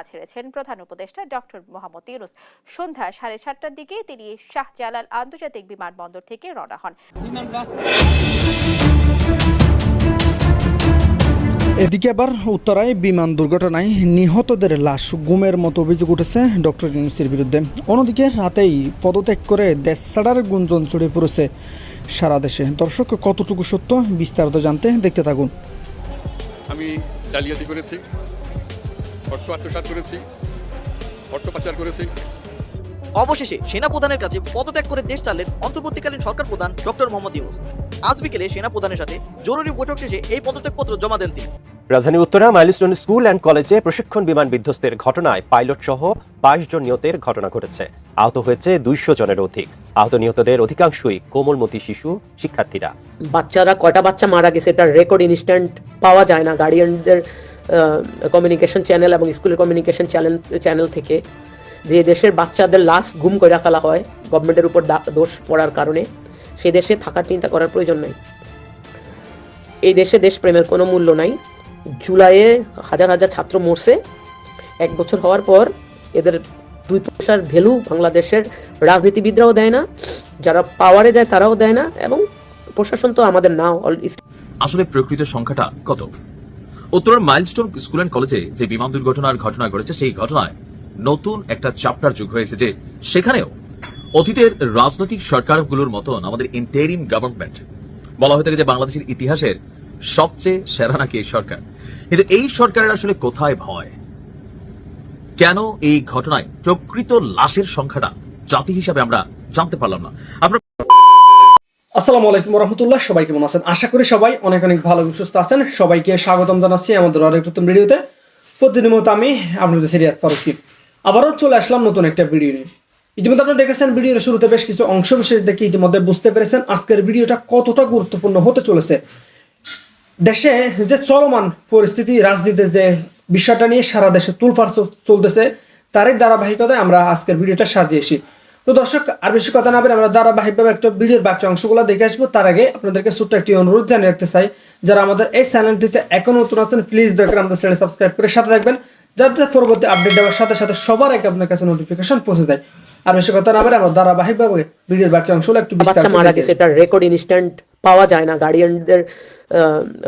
ছেড়েছেন প্রধান উপদেষ্টা ডক্টর মোহাম্মদ ইউনুস। সন্ধ্যা সাড়ে সাতটার দিকে তিনি শাহজালাল আন্তর্জাতিক বিমানবন্দর থেকে রওনা হন। এদিকে আবার উত্তরায় বিমান দুর্ঘটনায় নিহতদের লাশ গুমের মতো অভিযোগ উঠেছে ডক্টর ইউনুসের বিরুদ্ধে। অন্যদিকে রাতেই পদত্যাগ করে দেশ ছাড়ার গুঞ্জন ছড়িয়ে পড়েছে সারা দেশে। দর্শক কতটুকু সত্য বিস্তারিত জানতে দেখতে থাকুন। আমি জালিয়াতি করেছি। অর্থ আত্মসাৎ করেছি অর্থ পাচার করেছি। অবশেষে সেনাপ্রধানের কাছে পদত্যাগ করে দেশ চালেন অন্তর্বর্তীকালীন সরকার প্রধান ডক্টর মোহাম্মদ ইউনুস। আজ বিকেলে সেনাপ্রধানের সাথে জরুরি বৈঠক শেষে এই পদত্যাগপত্র জমা দেন তিনি। রাজধানী উত্তরা মাইলস্টোন স্কুল অ্যান্ড কলেজে প্রশিক্ষণ বিমান বিধ্বস্তের ঘটনায় পাইলট সহ বাইশ জন নিহতের ঘটনা ঘটেছে। আহত হয়েছে দুইশো জনের অধিক। আহত নিহতদের অধিকাংশই কোমলমতি শিশু শিক্ষার্থীরা। বাচ্চারা কয়টা বাচ্চা মারা গেছে এটার রেকর্ড ইনস্ট্যান্ট পাওয়া যায় না। গার্ডিয়ানদের কমিউনিকেশন চ্যানেল এবং স্কুলের কমিউনিকেশন চ্যানেল চ্যানেল থেকে যে দেশের বাচ্চাদের লাশ গুম করে ফেলা হয় গভর্নমেন্টের উপর দোষ পড়ার কারণে, সে দেশে থাকার চিন্তা করার প্রয়োজন নাই। এই দেশে দেশপ্রেমের কোনো মূল্য নাই। জুলাইয়ে হাজার হাজার ছাত্র মরছে। এক বছর হওয়ার পর এদের দুই পয়সার ভ্যালু বাংলাদেশের রাজনীতিবিদরাও দেয় না, যারা পাওয়ারে যায় তারাও দেয় না এবং প্রশাসন তো আমাদের নাও আসলে প্রকৃত সংখ্যাটা কত? উত্তরের মাইলস্টোন স্কুল অ্যান্ড কলেজে যে বিমান দুর্ঘটনার ঘটনা ঘটেছে, সেই ঘটনায় নতুন একটা চ্যাপ্টার যুগ হয়েছে যে সেখানেও অতীতের রাজনৈতিক সরকারগুলোর মতন আমাদের ইন্টেরিম গভর্নমেন্ট বলা হয়ে থাকে যে বাংলাদেশের ইতিহাসের সবচেয়ে সেরা নাকি এই সরকার? কিন্তু এই সরকারের আসলে কোথায় ভয়? কেন এই ঘটনায় প্রকৃত লাশের সংখ্যাটা জাতি হিসাবে আমরা জানতে পারলাম না? আপনার আসসালামু আলাইকুম রহমতুল্লাহ, সবাই কেমন আছেন? আশা করি সবাই অনেক অনেক ভালো এবং সুস্থ আছেন। সবাইকে স্বাগতম জানাচ্ছি আমাদের আরেক নতুন ভিডিওতে। প্রতিদিনের মতো আমি আপনাদের সিরিয়াত ফারুকি আবারও চলে আসলাম নতুন একটা ভিডিও নিয়ে। ইতিমধ্যে আপনারা দেখেছেন ভিডিওর শুরুতে বেশ কিছু অংশ বিশেষ দেখে ইতিমধ্যে বুঝতে পেরেছেন আজকের ভিডিওটা কতটা গুরুত্বপূর্ণ হতে চলেছে। দেশে যে চলমান পরিস্থিতি, রাজনীতির যে বিষয়টা নিয়ে সারা দেশে তুলফার চলতেছে, তারই ধারাবাহিকতায় আমরা আজকের ভিডিওটা সাজিয়েছি। তো দর্শক আর বেশি কথা না বলে আমরা ধারাবাহিকভাবে একটা ভিডিওর বাকি অংশগুলো দেখে আসব। তার আগে আপনাদেরকে ছোট্ট একটি অনুরোধ জানিয়ে রাখতে চাই যারা আমাদের এই চ্যানেলটিতে এখন নতুন আছেন প্লিজ দয়া করে আমাদের চ্যানেল সাবস্ক্রাইব করে সাথে রাখবেন যাতে পরবর্তী আপডেট দেওয়ার সাথে সাথে সবার আগে আপনার কাছে নোটিফিকেশন পৌঁছে যায়। আর বেশি কথা না বলে আমরা ধারাবাহিকভাবে ভিডিওর বাকি অংশগুলো একটু বাচ্চা বিস্তারিত মারা গেছে এটার রেকর্ড ইনস্ট্যান্ট পাওয়া যায় না। গার্ডিয়ানদের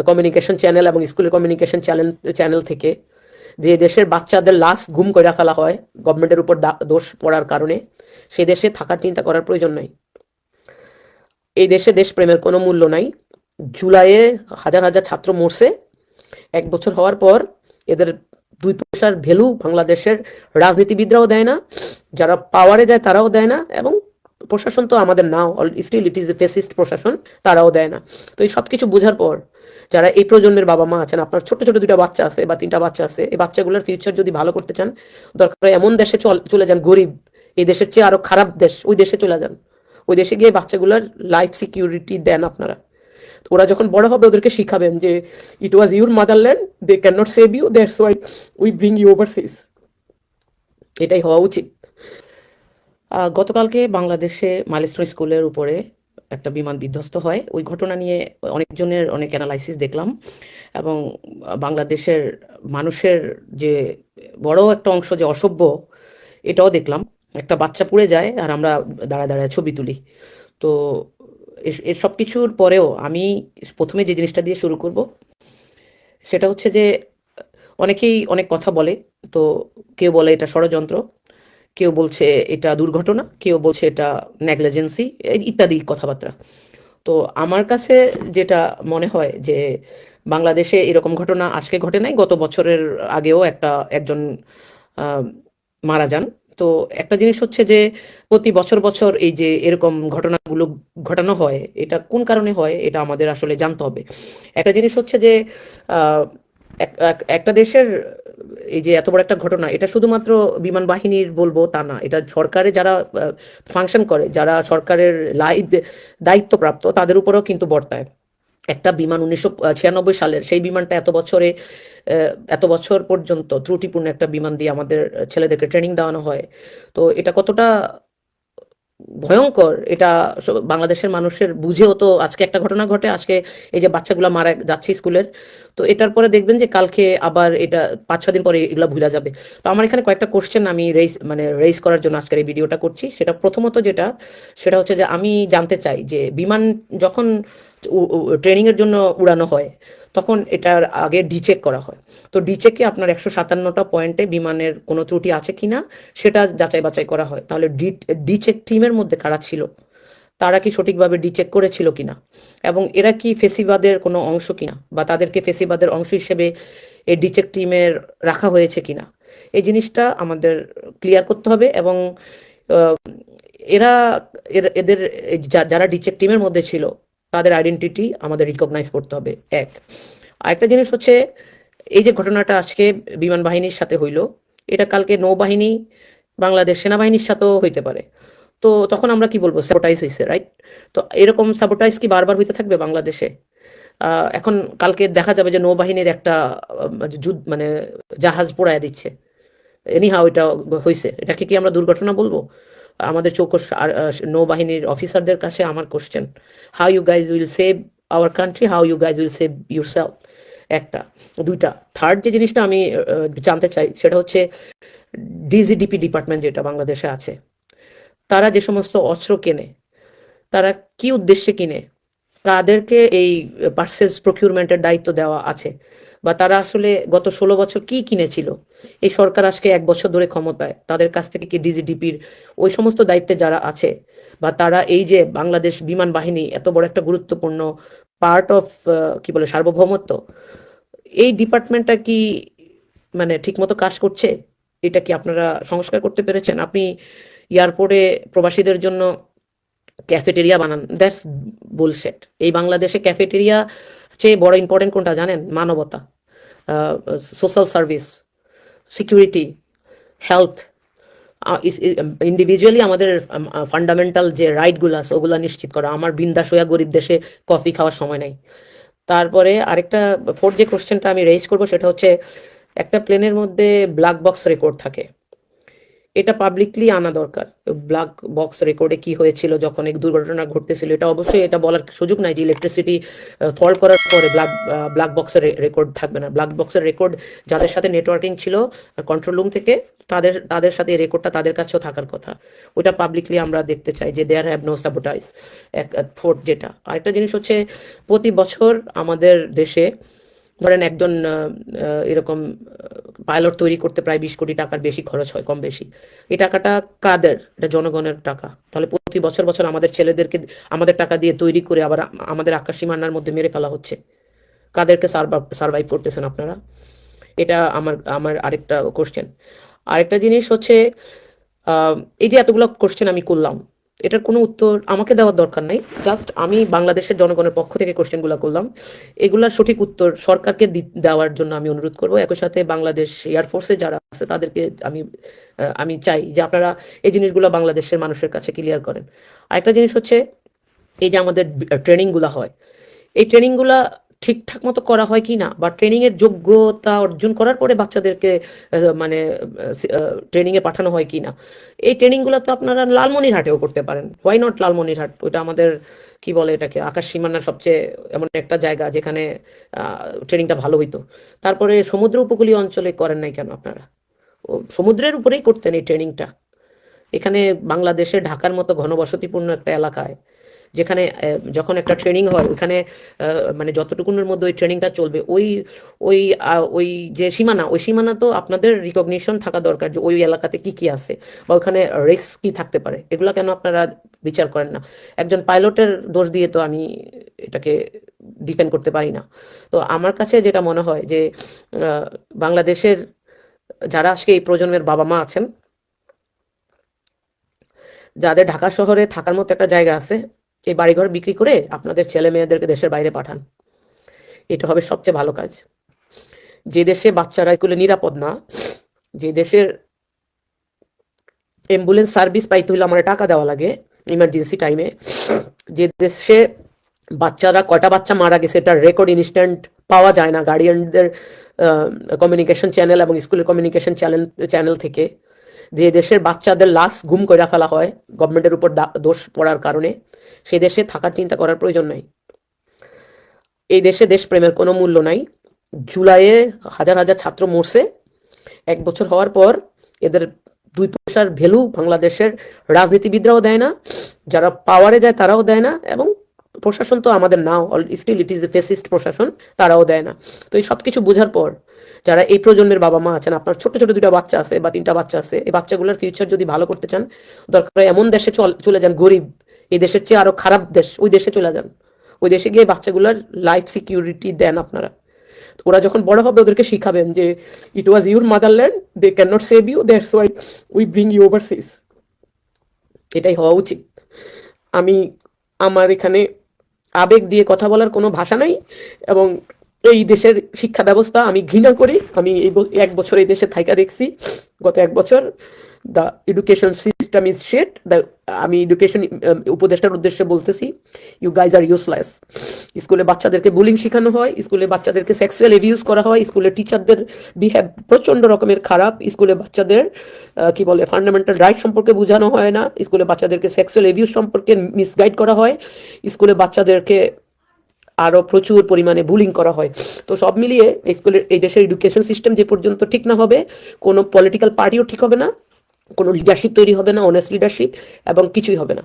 কমিউনিকেশন চ্যানেল এবং স্কুলের কমিউনিকেশন চ্যানেল চ্যানেল থেকে যে দেশের বাচ্চাদের লাশ গুম করে ফেলা হয় গভর্নমেন্টের উপর দোষ পড়ার কারণে। সে দেশে থাকার চিন্তা করার প্রয়োজন নাই। এই দেশে দেশপ্রেমের কোনো মূল্য নাই। জুলাইয়ে হাজার হাজার ছাত্র মরছে। এক বছর হওয়ার পর এদের দুই পয়সার ভ্যালু বাংলাদেশের রাজনীতিবিদরাও দেয় না, যারা পাওয়ারে যায় তারাও দেয় না এবং প্রশাসন তো আমাদের now still it is a fascist প্রশাসন, তারাও দেয় না। তো এই সব কিছু বোঝার পর যারা এই প্রজন্মের বাবা মা আছেন, আপনার ছোট ছোট দুইটা বাচ্চা আছে বা তিনটা বাচ্চা আছে, এই বাচ্চাগুলোর ফিউচার যদি ভালো করতে চান, দরকার এমন দেশে চলে যান গরিব এই দেশের চেয়ে আরও খারাপ দেশ, ওই দেশে চলে যান। ওই দেশে গিয়ে বাচ্চাগুলোর লাইফ সিকিউরিটি দেন আপনারা। ওরা যখন বড় হবে, ওদেরকে শিখাবেন যে it was your motherland they can not save you that's why we bring you overseas এটাই হওয়া উচিত। গতকালকে বাংলাদেশে মাইলস্টোন স্কুলের উপরে একটা বিমান বিধ্বস্ত হয়। ওই ঘটনা নিয়ে অনেকজনের অনেক অ্যানালাইসিস দেখলাম এবং বাংলাদেশের মানুষের যে বড় একটা অংশ যে অসভ্য, এটাও দেখলাম। একটা বাচ্চা পুড়ে যায় আর আমরা দাঁড়ায় দাঁড়ায় ছবি তুলি। তো এর সব কিছুর পরেও আমি প্রথমে যে জিনিসটা দিয়ে শুরু করব, সেটা হচ্ছে যে অনেকেই অনেক কথা বলে, তো কেউ বলে এটা ষড়যন্ত্র, কেউ বলছে এটা দুর্ঘটনা, কেউ বলছে এটা নেগলিজেন্সি ইত্যাদি কথাবার্তা। তো আমার কাছে যেটা মনে হয় যে বাংলাদেশে এরকম ঘটনা আজকে ঘটে নাই, গত বছরের আগেও একটা একজন মারা যান। তো একটা জিনিস হচ্ছে যে প্রতি বছর বছর এই যে এরকম ঘটনাগুলো ঘটানো হয়, এটা কোন কারণে হয় এটা আমাদের আসলে জানতে হবে। একটা জিনিস হচ্ছে যে একটা দেশের এই যে এত বড় একটা ঘটনা, এটা শুধুমাত্র বিমান বাহিনীর বলব তা না, এটা সরকারে যারা ফাংশন করে, যারা সরকারের লাইভ দায়িত্বপ্রাপ্ত, তাদের উপরেও কিন্তু বর্তায়। একটা বিমান উনিশশো ছিয়ানব্বই সালের, সেই বিমানটা এত বছরে এত বছর পর্যন্ত ত্রুটিপূর্ণ একটা বিমান দিয়ে আমাদের ছেলেদেরকে ট্রেনিং দেওয়ানো হয়। তো এটা কতটা ভয়ঙ্কর। এটা বাংলাদেশের মানুষের বুঝেও তো আজকে একটা ঘটনা ঘটে। আজকে এই যে বাচ্চাগুলো মারা যাচ্ছে স্কুলের। তো এটার পরে দেখবেন যে কালকে আবার এটা পাঁচ ছ দিন পরে এগুলো ভুলা যাবে। তো আমার এখানে কয়েকটা কোশ্চেন আমি রেইজ মানে রেইজ করার জন্য আজকের এই ভিডিওটা করছি। সেটা প্রথমত যেটা, সেটা হচ্ছে যে আমি জানতে চাই যে বিমান যখন ট্রেনিং এর জন্য উড়ানো হয় তখন এটার আগে ডিচেক করা হয়। তো ডিচেকে আপনার একশো সাতান্নটা পয়েন্টে বিমানের কোনো ত্রুটি আছে কিনা, সেটা যাচাই বাছাই করা হয়। তাহলে ডি, ডিচেক টিমের মধ্যে কারা ছিল? তারা কি সঠিকভাবে ডিচেক করেছিল কিনা? এবং এরা কি ফেসিবাদের কোনো অংশ কিনা? বা তাদেরকে ফেসিবাদের অংশ হিসেবে এই ডিচেক টিমের রাখা হয়েছে কিনা? এই জিনিসটা আমাদের ক্লিয়ার করতে হবে এবং এরা এদের যারা ডিচেক টিমের মধ্যে ছিল তাদের আইডেন্টিটি আমাদের রিকগনাইজ করতে হবে, এক। আরেকটা জিনিস হচ্ছে, এই যে ঘটনাটা আজকে বিমান বাহিনীর সাথে হইল, এটা কালকে নৌবাহিনী, বাংলাদেশ সেনাবাহিনীর সাথেও হইতে পারে। তো তখন আমরা কি বলব স্যাবোটাইজ হয়েছে রাইট তো এরকম স্যাবোটাইজ কি বারবার হইতে থাকবে বাংলাদেশে? এখন কালকে দেখা যাবে যে নৌবাহিনীর একটা যুদ্ধ মানে জাহাজ পোড়ায় দিচ্ছে। এনিহাও এটা হয়েছে এটাকে কি আমরা দুর্ঘটনা বলব? আমাদের চৌকস নৌবাহিনীর অফিসারদের কাছে আমার question how you guys will save our country how you guys will save your self একটা। দুইটা। থার্ড যে জিনিসটা আমি জানতে চাই, সেটা হচ্ছে ডিজিডিপি ডিপার্টমেন্ট যেটা বাংলাদেশে আছে, তারা যে সমস্ত অস্ত্র কেনে, তারা কি উদ্দেশ্যে কিনে কাদেরকে এই পার্সেস প্রকিউরমেন্টের দায়িত্ব দেওয়া আছে বা তারা আসলে গত ষোলো বছর কি কিনেছিল? এই সরকার আজকে এক বছর ধরে ক্ষমতায়। তাদের কাছ থেকে কি ডিজিডিপির ওই সমস্ত দায়িত্বে যারা আছে বা তারা এই যে বাংলাদেশ বিমান বাহিনী এত বড় একটা গুরুত্বপূর্ণ পার্ট অফ কি বলে, সার্বভৌমত্ব, এই ডিপার্টমেন্টটা কি মানে ঠিকমতো কাজ করছে? এটা কি আপনারা সংস্কার করতে পেরেছেন? আপনি এয়ারপোর্টে প্রবাসীদের জন্য ক্যাফেটেরিয়া বানান। দ্যাটস বুলশেট এই বাংলাদেশে ক্যাফেটেরিয়া চেয়ে বড় ইম্পর্টেন্ট কোনটা জানেন? মানবতা। Social service security health individually আমাদের ফান্ডামেন্টাল যে রাইটগুলো আছে, ওগুলো নিশ্চিত করা। আমার বিন্দাস হইয়া গরিব দেশে কফি খাওয়ার সময় নাই। তারপরে আরেকটা ফোর্থ যে কোশ্চেনটা আমি রেজ করব, সেটা হচ্ছে একটা প্লেনের মধ্যে ব্ল্যাক বক্স রেকর্ড থাকে। এটা পাবলিকলি আনা দরকার। ব্ল্যাক বক্স রেকর্ডে কি হয়েছিল, যখন এই দুর্ঘটনা ঘটতেছিল, এটা অবশ্যই এটা বলার সুযোগ নাই যে ইলেকট্রিসিটি ফল্ট করার পরে ব্ল্যাক ব্ল্যাক বক্সের রেকর্ড থাকবে না। ব্ল্যাক বক্সের রেকর্ড যাদের সাথে নেটওয়ার্কিং ছিল কন্ট্রোল রুম থেকে, তাদের তাদের সাথে এই রেকর্ডটা তাদের কাছেও থাকার কথা। ওইটা পাবলিকলি আমরা দেখতে চাই যে দেয়ার হ্যাভ নো সাবোটাইজ এক ফোর্থ যেটা। আরেকটা জিনিস হচ্ছে, প্রতি বছর আমাদের দেশে ধরেন একজন এরকম পাইলট তৈরি করতে প্রায় বিশ কোটি টাকার বেশি খরচ হয়, কম বেশি। এই টাকাটা কাদের? এটা জনগণের টাকা। তাহলে প্রতি বছর বছর আমাদের ছেলেদেরকে আমাদের টাকা দিয়ে তৈরি করে আবার আমাদের আকাশ সীমানার মধ্যে মেরে ফেলা হচ্ছে। কাদেরকে সার্ভাইভ করতেছেন আপনারা? এটা আমার আমার আরেকটা কোশ্চেন আরেকটা জিনিস হচ্ছে এই যে এতগুলো কোশ্চেন আমি করলাম এটার কোনো উত্তর আমাকে দেওয়ার দরকার নাই। জাস্ট আমি বাংলাদেশের জনগণের পক্ষ থেকে কোশ্চেনগুলো করলাম। এগুলার সঠিক উত্তর সরকারকে দেওয়ার জন্য আমি অনুরোধ করব। একই সাথে বাংলাদেশ এয়ারফোর্সে যারা আছে, তাদেরকে আমি আমি চাই যে আপনারা এই জিনিসগুলো বাংলাদেশের মানুষের কাছে ক্লিয়ার করেন। আরেকটা জিনিস হচ্ছে, এই যে আমাদের ট্রেনিংগুলো হয়। এই ট্রেনিংগুলা ঠিকঠাক মতো করা হয় কি না বা ট্রেনিং এর যোগ্যতা অর্জন করার পরে বাচ্চাদেরকে মানে ট্রেনিং এ পাঠানো হয় কি না এই ট্রেনিংগুলো তো আপনারা লালমনিরহাটেও করতে পারেন। Why not Lalmonirhat? ওইটা আমাদের, কি বলে এটাকে, আকাশ সীমানার সবচেয়ে এমন একটা জায়গা যেখানে ট্রেনিংটা ভালো হইতো। তারপরে সমুদ্র উপকূলীয় অঞ্চলে করেন নাই কেন আপনারা? সমুদ্রের উপরেই করতেন এই ট্রেনিংটা এখানে বাংলাদেশে ঢাকার মতো ঘনবসতিপূর্ণ একটা এলাকায় যেখানে যখন একটা ট্রেনিং হয় আহ, মানে যতটুকুনের মধ্যে ওই ট্রেনিংটা চলবে ওই ওই ওই যে সীমানা ওই সীমানা তো আপনাদের রিকগনিশন থাকা দরকার যে ওই এলাকাতে কি কি আছে বা ওখানে রিস্ক কি থাকতে পারে। এগুলো কেন আপনারা বিচার করেন না? একজন পাইলটের দোষ দিয়ে তো আমি এটাকে ডিফেন্ড করতে পারি না। তো আমার কাছে যেটা মনে হয় যে বাংলাদেশের যারা আজকে এই প্রজন্মের বাবা মা আছেন যাদের ঢাকা শহরে থাকার মতো একটা জায়গা আছে এই বাড়িঘর বিক্রি করে আপনাদের ছেলে মেয়েদেরকে দেশের বাইরে পাঠান। এটা হবে সবচেয়ে ভালো কাজ। যে দেশে বাচ্চারা স্কুলে নিরাপদ না, যে দেশের অ্যাম্বুলেন্স সার্ভিস পাইতে হলে আমার টাকা দেওয়া লাগে ইমার্জেন্সি টাইমে যে দেশে বাচ্চারা কয়টা বাচ্চা মারা গেছে এটার রেকর্ড ইনস্ট্যান্ট পাওয়া যায় না। গার্ডিয়ানদের কমিউনিকেশন চ্যানেল এবং স্কুলের কমিউনিকেশন চ্যানেল চ্যানেল থেকে। যে দেশের বাচ্চাদের লাশ গুম করে ফেলা হয় গভর্নমেন্টের উপর দোষ পড়ার কারণে সেই দেশে থাকার চিন্তা করার প্রয়োজন নাই। এই দেশে দেশপ্রেমের কোনো মূল্য নাই। জুলাইয়ে হাজার হাজার ছাত্র মরছে। এক বছর হওয়ার পর এদের দুই পয়সার ভ্যালু বাংলাদেশের রাজনীতিবিদরাও দেয় না, যারা পাওয়ারে যায় তারাও দেয় না, এবং প্রশাসন তো আমাদের now still it is a fascist প্রশাসন, তারাও দেয় না। তো এই সব কিছু বোঝার পর যারা এই প্রজন্মের বাবা মা আছেন, আপনার ছোট ছোট দুটো বাচ্চা আছে বা তিনটা বাচ্চা আছে, এই বাচ্চাগুলোর ফিউচার যদি ভালো করতে চান, দরকার এমন দেশে চল- যান, গরিব, এই দেশের চেয়ে আরও খারাপ দেশ, ওই দেশে চলে যান। ওই দেশে গিয়ে বাচ্চাগুলোর লাইফ সিকিউরিটি দেন আপনারা। ওরা যখন বড় হবে, ওদেরকে শিখাবেন যে it was your motherland they can not save you that's why we bring you overseas এটাই হওয়া উচিত। আমি, আমার এখানে আবেগ দিয়ে কথা বলার কোনো ভাষা নাই এবং এই দেশের শিক্ষা ব্যবস্থা আমি ঘৃণা করি। আমি এই এক বছর এই দেশে থাইকা দেখছি। গত এক বছর the education system is shit the আমি এডুকেশন উপদেষ্টার উদ্দেশ্যে বলতেছি ইউ গাইজ আর ইউজলেস স্কুলে বাচ্চাদেরকে বুলিং শেখানো হয়, স্কুলে বাচ্চাদেরকে সেক্সুয়াল এভিউজ করা হয়, স্কুলে টিচারদের বিহেভ প্রচণ্ড রকমের খারাপ, স্কুলে বাচ্চাদের কি বলে ফান্ডামেন্টাল রাইট সম্পর্কে বোঝানো হয় না, স্কুলে বাচ্চাদেরকে সেক্সুয়াল এভিউজ সম্পর্কে মিসগাইড করা হয়, স্কুলে বাচ্চাদেরকে আরও প্রচুর পরিমাণে বুলিং করা হয়। তো সব মিলিয়ে স্কুলের, এই দেশের এডুকেশন সিস্টেম যে পর্যন্ত ঠিক না হবে, কোনো পলিটিক্যাল পার্টিও ঠিক হবে না। কোনো লিডারশিপ তৈরি হবে না অনেস্ট লিডারশিপ এবং কিছুই হবে না।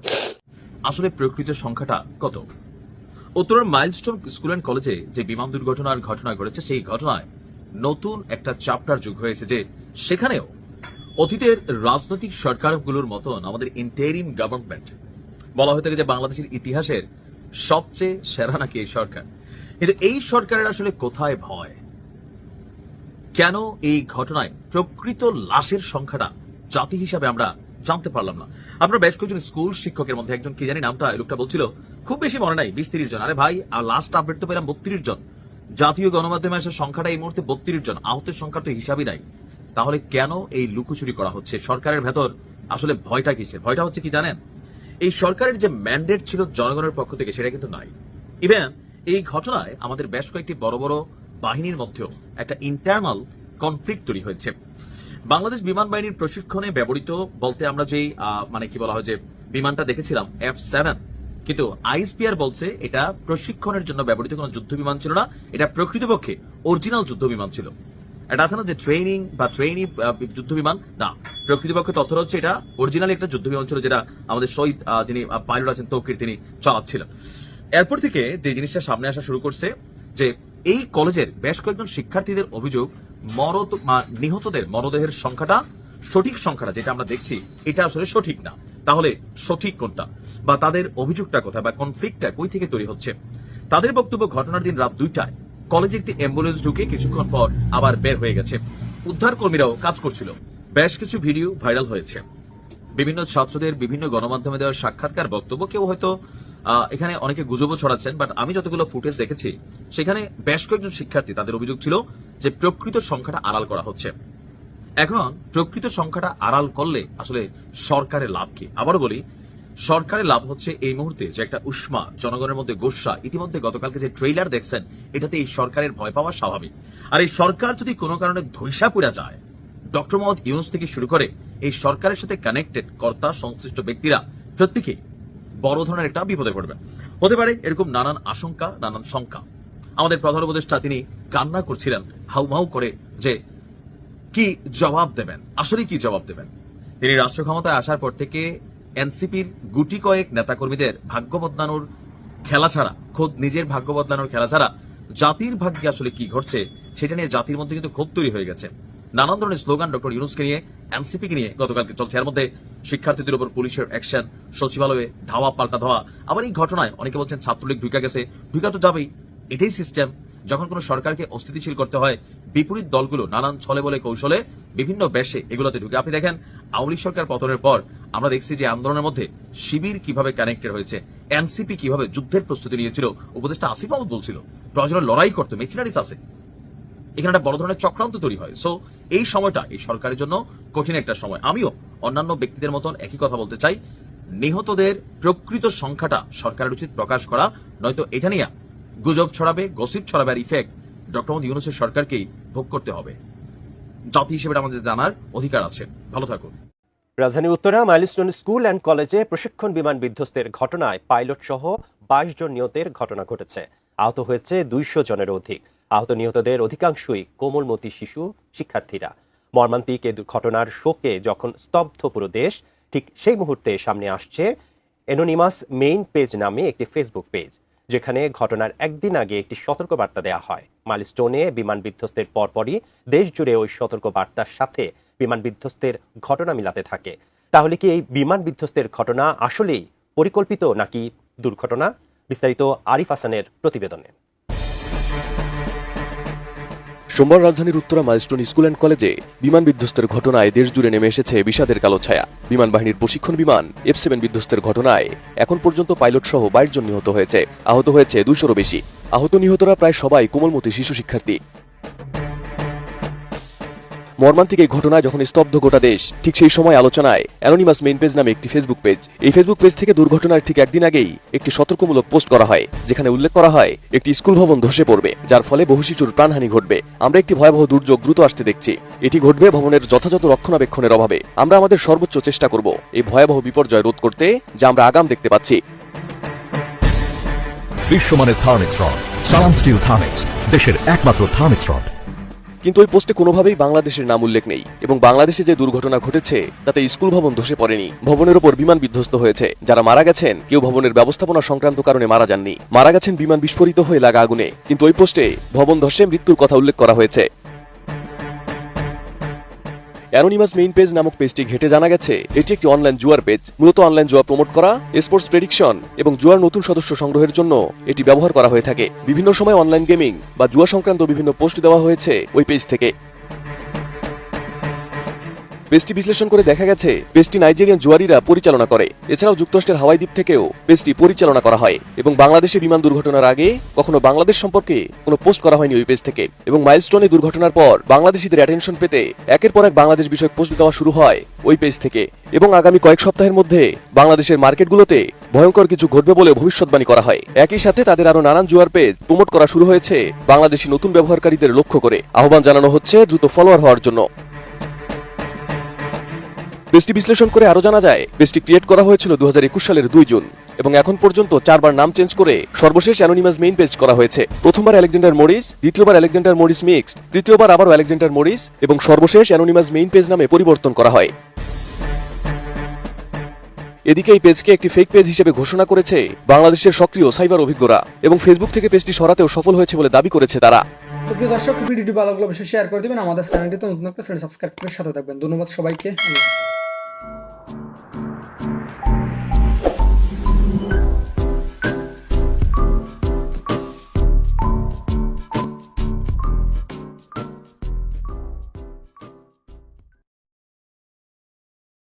আসলে প্রকৃত সংখ্যাটা কত? উত্তরের মাইলস্টোন স্কুল অ্যান্ড কলেজে যে বিমান দুর্ঘটনার ঘটনা ঘটেছে, সেই ঘটনায় নতুন একটা চাপ্টার যুগ হয়েছে যে সেখানেও অতীতের রাজনৈতিক সরকারগুলোর মতন আমাদের ইন্টেরিম গভর্নমেন্ট বলা হয়ে থাকে যে বাংলাদেশের ইতিহাসের সবচেয়ে সেরা নাকি এই সরকার? কিন্তু এই সরকারের আসলে কোথায় ভয়? কেন এই ঘটনায় প্রকৃত লাশের সংখ্যাটা জাতি হিসাবে আমরা জানতে পারলাম না। আমরা বেশ কয়েকজন স্কুল শিক্ষকের মধ্যে একজন, কি জানি নামটা, লোকটা বলছিল, খুব বেশি মনে নাই, বিশ তিরিশ জন। আরে ভাই, আর লাস্ট আপডেট তো পেলাম বত্রিশ জন। জাতীয় গণমাধ্যমে আসে সংখ্যাটা এই মুহূর্তে বত্রিশ জন। আহতের সংখ্যা তো হিসাবই নাই। তাহলে কেন এই লুকোচুরি করা হচ্ছে? সরকারের ভেতর আসলে ভয়টা কিসের? ভয়টা হচ্ছে কি জানেন? এই সরকারের যে ম্যান্ডেট ছিল জনগণের পক্ষ থেকে, সেটা কিন্তু নাই। ইভেন এই ঘটনায় আমাদের বেশ কয়েকটি বড় বড় বাহিনীর মধ্যেও একটা ইন্টারনাল কনফ্লিক্ট তৈরি হয়েছে। বাংলাদেশ বিমান বাহিনীর প্রশিক্ষণে ব্যবহৃত বলতে আমরা যেই মানে কি বলা হয় যে বিমানটা দেখেছিলাম এফ সেভেন কিন্তু আইএসপিআর বলছে এটা প্রশিক্ষণের জন্য ব্যবহৃত কোনো যুদ্ধ বিমান ছিল না, এটা প্রকৃতপক্ষে অরিজিনাল যুদ্ধ বিমান ছিল। এটা আছে না যে ট্রেনিং বা ট্রেনি যুদ্ধ বিমান? না। প্রকৃতপক্ষে তথ্য হচ্ছে এটা অরিজিনাল একটা যুদ্ধ বিমান ছিল যেটা আমাদের শহীদ যিনি পাইলট আছেন তৌকির, তিনি চালাচ্ছিলেন। এরপর থেকে যে জিনিসটা সামনে আসা শুরু করছে যে এই কলেজের বেশ কয়েকজন শিক্ষার্থীদের অভিযোগ মরদ নিহতদের মরদেহের সংখ্যাটা, সঠিক সংখ্যাটা যেটা আমরা দেখছি, এটা আসলে সঠিক না। তাহলে সঠিক কোনটা? বা তাদের অভিযোগটা কোথায়? বা কনফ্লিক্টটা কই থেকে তৈরি হচ্ছে? তাদের বক্তব্য ঘটনার দিন রাত দুইটায়। কলেজে একটি অ্যাম্বুলেন্স ঢুকে কিছুক্ষণ পর আবার বের হয়ে গেছে। উদ্ধার কর্মীরাও কাজ করছিল। বেশ কিছু ভিডিও ভাইরাল হয়েছে। বিভিন্ন ছাত্রদের বিভিন্ন গণমাধ্যমে দেওয়া সাক্ষাৎকার বক্তব্য কেউ হয়তো এখানে অনেকে গুজবও ছড়াচ্ছেন বাট আমি যতগুলো ফুটেজ দেখেছি, সেখানে বেশ কয়েকজন শিক্ষার্থী তাদের অভিযোগ ছিল যে প্রকৃত সংখ্যাটা আড়াল করা হচ্ছে। এখন প্রকৃত সংখ্যাটা আড়াল করলে আসলে সরকারের লাভ কি? আবারও বলি, সরকারের লাভ হচ্ছে এই মুহূর্তে যে একটা উষ্মা, জনগণের মধ্যে গোসা, ইতিমধ্যে গতকালকে যে ট্রেইলার দেখছেন, এটাতে এই সরকারের ভয় পাওয়া স্বাভাবিক। আর এই সরকার যদি কোনো কারণে ধৈসা পড়া যায়, ডক্টর মোহাম্মদ ইউনুস থেকে শুরু করে এই সরকারের সাথে কানেক্টেড কর্তা, সংশ্লিষ্ট ব্যক্তিরা, প্রত্যেকেই বড় ধরনের একটা বিপদে পড়বে হতে পারে এরকম নানান আশঙ্কা, নানান শঙ্কা। আমাদের প্রধান উপদেষ্টা তিনি কান্না করছিলেন, হাউমাউ করে যে, কি জবাব দেবেন? আসলে কি জবাব দেবেন? তিনি রাষ্ট্র ক্ষমতায় আসার পর থেকে এনসিপির গুটি কয়েক নেতাকর্মীদের ভাগ্য বদলানোর খেলা ছাড়া, খোদ নিজের ভাগ্য বদলানোর খেলা ছাড়া জাতির ভাগ্যে আসলে কি ঘটছে, সেটা নিয়ে জাতির মধ্যে কিন্তু ক্ষোভ তৈরি হয়ে গেছে। নানান ধরনের স্লোগান ডক্টর ইউনুসকে নিয়ে এনসিপিকে নিয়ে গতকালকে চলছে। এর মধ্যে শিক্ষার্থীদের উপর পুলিশের অ্যাকশন, সচিবালয়ে ধাওয়া, পাল্টা ধাওয়া। আবার এই ঘটনায় অনেকে বলছেন ছাত্রলীগ ঢুকে গেছে। ঢুকা তো যাবেই। এটাই সিস্টেম যখন কোনো সরকারকে অস্থিতিশীল করতে হয়, বিপরীত দলগুলো নানান ছলে বলে কৌশলে বিভিন্ন বেশে এগুলোতে ঢুকে। আপনি দেখেন, আওয়ামী লীগ সরকার পতনের পর আমরা দেখছি যে আন্দোলনের মধ্যে শিবির কীভাবে কানেক্টেড হয়েছে, এনসিপি কীভাবে যুদ্ধের প্রস্তুতি নিয়েছিল, উপদেষ্টা আসিফ আহমদ বলছিল, প্রয়োজনে লড়াই করতো মেশিনারিস আছে। এখানে একটা বড় ধরনের চক্রান্ত তৈরি হয়। সো এই সময়টা এই সরকারের জন্য কঠিন একটা সময়। আমিও অন্যান্য ব্যক্তিদের মতন একই কথা বলতে চাই। নিহতদের প্রকৃত সংখ্যাটা সরকারের উচিত প্রকাশ করা, নয়তো এটা নিয়ে গুজব ছড়াবে গসিপ ছড়াবে, আর ইফেক্ট ডক্টর মোহাম্মদ ইউনুসের সরকারকেই ভোগ করতে হবে। জাতি হিসেবে আমাদের জানার অধিকার আছে। ভালো থাকুন। রাজধানী উত্তরা মাইলস্টোন স্কুল অ্যান্ড কলেজে প্রশিক্ষণ বিমান বিধ্বস্তের ঘটনায় পাইলট সহ বাইশ জন নিহতের ঘটনা ঘটেছে। আহত হয়েছে দুইশো জনের অধিক। আহত নিহতদের অধিকাংশই কোমলমতি শিশু শিক্ষার্থীরা। মর্মান্তিক এ ঘটনার শোকে যখন স্তব্ধ পুরো দেশ, ঠিক সেই মুহূর্তে সামনে আসছে এনোনিমাস মেইন পেজ নামে একটি ফেসবুক পেজ যেখানে ঘটনার একদিন আগে একটি সতর্কবার্তা দেওয়া হয়। মাইলস্টোনে বিমান বিধ্বস্তের পরপরই দেশ জুড়ে ওই সতর্কবার্তার সাথে বিমান বিধ্বস্তের ঘটনা মিলাতে থাকে। তাহলে কি এই বিমান বিধ্বস্তের ঘটনা আসলেই পরিকল্পিত নাকি দুর্ঘটনা? বিস্তারিত আরিফ হাসানের প্রতিবেদনে। সোমবার রাজধানীর উত্তরা মাইলস্টোন স্কুল অ্যান্ড কলেজে বিমান বিধ্বস্তের ঘটনায় দেশ জুড়ে নেমে এসেছে বিষাদের কালো ছায়া। বিমান বাহিনীর প্রশিক্ষণ বিমান এফ সেভেন বিধ্বস্তের ঘটনায় এখন পর্যন্ত পাইলট সহ বাইশ জন নিহত হয়েছে। আহত হয়েছে দুইশোরও বেশি। আহত নিহতরা প্রায় সবাই কোমলমতি শিশু শিক্ষার্থী। মর্মান্তিক এই ঘটনায় যখন স্তব্ধ গোটা দেশ, ঠিক সেই সময় আলোচনায় অ্যানোনিমাস মেইন পেজ নামে একটি ফেসবুক পেজ এই ফেসবুক পেজ থেকে দুর্ঘটনার ঠিক একদিন আগেই একটি সতর্কমূলক পোস্ট করা হয়, যেখানে উল্লেখ করা হয়, একটি স্কুল ভবন ধসে পড়বে, যার ফলে বহু শিশুর প্রাণহানি ঘটবে। আমরা একটি ভয়াবহ দুর্যোগ দ্রুত আসতে দেখছি। এটি ঘটবে ভবনের যথাযথ রক্ষণাবেক্ষণের অভাবে। আমরা আমাদের সর্বোচ্চ চেষ্টা করব এই ভয়াবহ বিপর্যয় রোধ করতে, যা আমরা আগাম দেখতে পাচ্ছি। বিশ্বমানের Thermex rod Salam steel Thermex, দেশের একমাত্র থার্মিক্স রড। কিন্তু ওই পোস্টে কোনোভাবেই বাংলাদেশের নাম উল্লেখ নেই এবং বাংলাদেশে যে দুর্ঘটনা ঘটেছে, তাতে স্কুল ভবন ধসে পড়েনি। ভবনের ওপর বিমান বিধ্বস্ত হয়েছে। যারা মারা গেছেন, কেউ ভবনের ব্যবস্থাপনা সংক্রান্ত কারণে মারা যাননি। মারা গেছেন বিমান বিস্ফোরিত হয়ে লাগা আগুনে। কিন্তু ওই পোস্টে ভবন ধসে মৃত্যুর কথা উল্লেখ করা হয়েছে। অ্যানোনিমাস মেইন পেজ নামক পেজটি ঘেটে জানা গেছে। এটি একটি অনলাইন জুয়ার পেজ মূলত অনলাইন জুয়া প্রমোট করা স্পোর্টস প্রেডিকশন এবং জুয়ার নতুন সদস্য সংগ্রহের জন্য এটি ব্যবহার করা হয়ে থাকে। বিভিন্ন সময় অনলাইন গেমিং বা জুয়া সংক্রান্ত বিভিন্ন পোস্ট দেওয়া হয়েছে ওই পেজ থেকে। পেজটি বিশ্লেষণ করে দেখা গেছে পেজটি নাইজেরিয়ান জুয়ারিরা পরিচালনা করে। এছাড়াও যুক্তরাষ্ট্রের হাওয়াই দ্বীপ থেকেও পেজটি পরিচালনা করা হয় এবং বাংলাদেশে বিমান দুর্ঘটনার আগে কখনো বাংলাদেশ সম্পর্কে কোনো পোস্ট করা হয়নি ওই পেজ থেকে। এবং মাইলস্টোনে দুর্ঘটনার পর বাংলাদেশিদের অ্যাটেনশন পেতে একের পর এক বাংলাদেশ বিষয়ক পোস্ট দেওয়া শুরু হয় ওই পেজ থেকে। এবং আগামী কয়েক সপ্তাহের মধ্যে বাংলাদেশের মার্কেটগুলোতে ভয়ঙ্কর কিছু ঘটবে বলে ভবিষ্যৎবাণী করা হয়। একই সাথে তাদের আরও নানান জুয়ার পেজ প্রমোট করা শুরু হয়েছে বাংলাদেশি নতুন ব্যবহারকারীদের লক্ষ্য করে। আহ্বান জানানো হচ্ছে দ্রুত ফলোয়ার হওয়ার জন্য। পেজটি বিশ্লেষণ করে আরও জানা যায় পেজটি ক্রিয়েট করা হয়েছিল দু হাজার একুশ সালের দুই জুন এবং এখন পর্যন্ত চারবার নাম চেঞ্জ করে সর্বশেষ অ্যানোনিমাস মেইন পেজ করা হয়েছে। প্রথমবার আলেকজান্ডার মরিস, দ্বিতীয়বার আলেকজান্ডার মরিস মিক্স তৃতীয়বার আবারও আলেকজান্ডার মরিস এবং সর্বশেষ অ্যানোনিমাস মেইন পেজ নামে পরিবর্তন করা হয়। এদিকে এই পেজকে একটি ফেক পেজ হিসেবে ঘোষণা করেছে বাংলাদেশের সক্রিয় সাইবার অভিজ্ঞরা এবং ফেসবুক থেকে পেজটি সরাতেও সফল হয়েছে বলে দাবি করেছে তারা। তো প্রিয় দর্শক, ভিডিওটি ভালো লাগলে অবশ্যই শেয়ার করে দিবেন। আমাদের চ্যানেলটি তো নতুন সাবস্ক্রাইব করে সাথে থাকবেন। ধন্যবাদ সবাইকে।